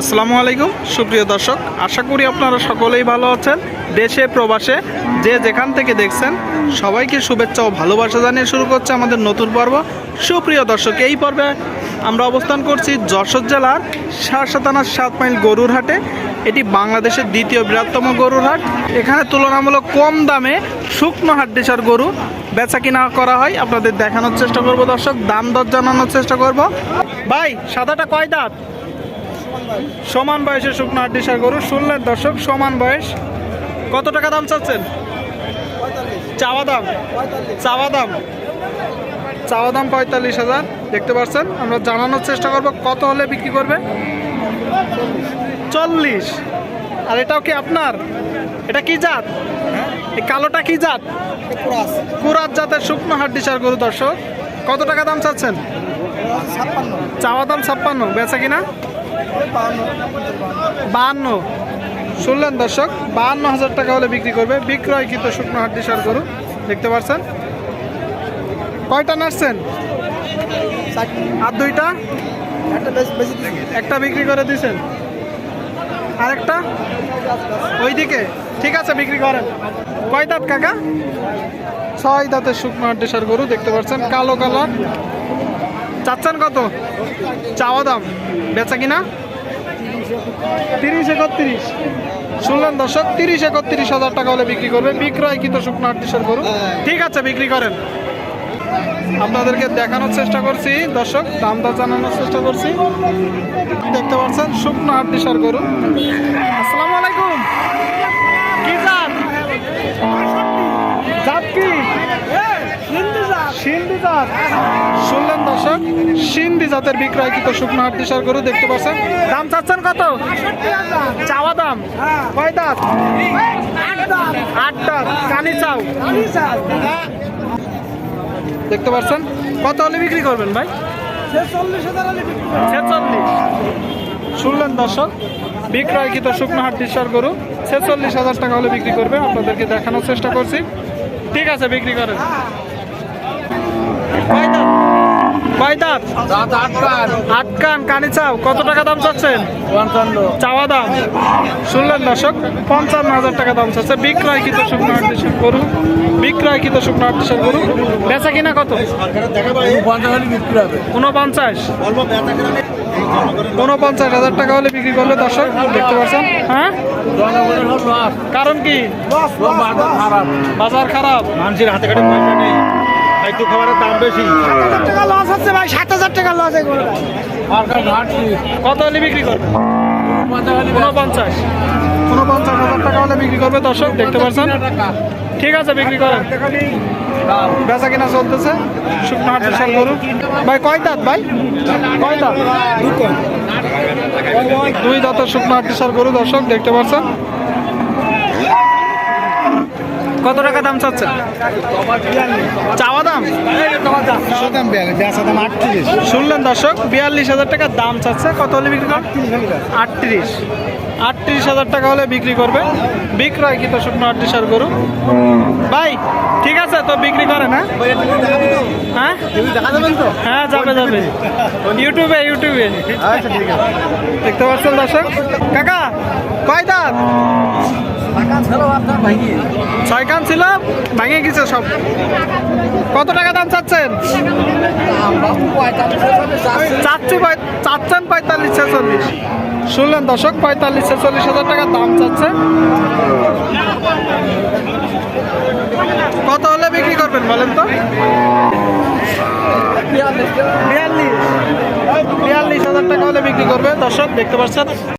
আসসালামু আলাইকুম, সুপ্রিয় দর্শক। আশা করি আপনারা সকলেই ভালো আছেন। দেশে, প্রবাসে যে যেখান থেকে দেখছেন, সবাইকে শুভেচ্ছা ও ভালোবাসা জানিয়ে শুরু করছে আমাদের নতুন পর্ব। সুপ্রিয় দর্শক, এই পর্বে আমরা অবস্থান করছি যশোর জেলার সারসা থানার সাত মাইল গরুর হাটে। এটি বাংলাদেশের দ্বিতীয় বৃহত্তম গরুর হাট। এখানে তুলনামূলক কম দামে শুকনো দেশার গরু বেচা কিনা করা হয়। আপনাদের দেখানোর চেষ্টা করব দর্শক, দাম দর জানানোর চেষ্টা করব। ভাই, সাদাটা কয় দাঁত? সমান বয়সের শুকনো আড্ডিসার গরু শুনলেন দর্শক সমান বয়স। কত টাকা দাম চাচ্ছেন? চাওয়া দাম? চাওয়া দাম? চাওয়া দাম পঁয়তাল্লিশ হাজার দেখতে পাচ্ছেন? আমরা জানানোর চেষ্টা করব কত হলে বিক্রি করবে চল্লিশ। আর এটাও কি আপনার? এটা কি জাত? এই কালোটা কি জাত? কুরাত জাতের শুকনো হাড্ডিসার গরু দর্শক। কত টাকা দাম চাচ্ছেন? চাওয়া দাম ছাপ্পান্ন বেচা কিনা? বাহান্ন। শুনলেন দর্শক, বাহান্ন হাজার টাকা হলে বিক্রি করবে বিক্রয় কিন্তু শুকনো হাড্ডি সার গরু। দেখতে পাচ্ছেন কয়টা নাচছেন আর দুইটা? একটা বিক্রি করে দিয়েছেন। আরেকটা ওইদিকে। ঠিক আছে, বিক্রি করেন। কয় দাঁত কাকা? ছয় দাঁতের শুকনো হাড্ডি সার গরু, দেখতে পাচ্ছেন কালো কালার। চাচ্ছেন কত? চাওয়া দাম। বেচা কিনা? তিরিশ একত্রিশ। শুনলেন দর্শক, তিরিশ একত্রিশ হাজার টাকা হলে বিক্রি করবে বিক্রয় কিন্তু শুকনো আটত্রিশের গরু। ঠিক আছে, বিক্রি করেন। আপনাদেরকে দেখানোর চেষ্টা করছি, দর্শক দাম দর জানানোর চেষ্টা করছি। দেখতে পাচ্ছেন, শুকনো আটত্রিশের গরু। আসসালামু আলাইকুম। কি জাত শুনলেন দর্শক সিন্ধি জাতের বিক্রয়কৃত শুকনো হাট দিশার গরু দেখতে পাচ্ছেন। দাম চাচ্ছেন কত? চাওয়া দাম। কয় দাঁত? আট দাঁত। কানি চাও? দেখতে পাচ্ছেন, কত হলে বিক্রি করবেন ভাই? শুনলেন দর্শক, বিক্রয়কৃত শুকনো হাট দিশার গরু ছেচল্লিশ হাজার টাকা হলে বিক্রি করবে। আপনাদেরকে দেখানোর চেষ্টা করছি। ঠিক আছে, বিক্রি করেন কয় দাঁত কয় দাঁত আট কান। কানি চাও? কত টাকা দাম চাচ্ছেন? চাওয়া দাম? শুনলেন দর্শক পঞ্চান্ন হাজার টাকা দাম চাচ্ছে বিক্রয় কিত শুকনো আটদেশের গরু। বিক্রয় কিত শুকনো আটদেশের গরু। বেচা কিনা কত? উনপঞ্চাশ উনপঞ্চাশ। হাজার টাকা হলে বিক্রি করলে দর্শক দেখতে পাচ্ছেন? হ্যাঁ? কারণ কি? বাজার খারাপ। মানুষের হাতে কাটে পয়সা নেই। খাবারের দাম বেশি। সাত হাজার টাকা লস এগুলো কত হলে বিক্রি করবে? উনপঞ্চাশ। উনপঞ্চাশ হাজার টাকা হলে বিক্রি করবে। দর্শক দেখতে পাচ্ছেন? ঠিক আছে বিক্রি করেন। বেচা কিনা চলতেছে। শুকনো হাট বিশাল গরু। ভাই কয় দাঁত ভাই? কয় দাঁত? দুই দাঁতের শুকনো হাট বিশাল গরু দর্শক দেখতে পাচ্ছেন? কত টাকা দাম চাচ্ছেন? চাওয়া দাম? শুনলেন দর্শক বিয়াল্লিশ হাজার টাকা দাম চাচ্ছে। কত হলে বিক্রি করবে আটত্রিশ। আটত্রিশ হাজার টাকা হলে বিক্রি করবে। বিক্রয় কি তো শুকনো আটত্রিশ আর গরু? ভাই ঠিক আছে তো বিক্রি করে না হ্যাঁ? হ্যাঁ যাবে যাবে। ইউটিউবে ইউটিউবে। দেখতে পাচ্ছেন দর্শক? কাকা কয় দাঁত? ছয় কান ছিল ভাঙে গেছে সব। কত টাকা দাম চাচ্ছেন? চাচ্ছি চাচ্ছেন পঁয়তাল্লিশ ছেচল্লিশ। শুনলেন দর্শক পঁয়তাল্লিশ ছেচল্লিশ হাজার টাকা দাম চাচ্ছে। কত হলে বিক্রি করবেন বলেন তো? বিয়াল্লিশ। বিয়াল্লিশ হাজার টাকা হলে বিক্রি করবে দর্শক দেখতে পাচ্ছেন।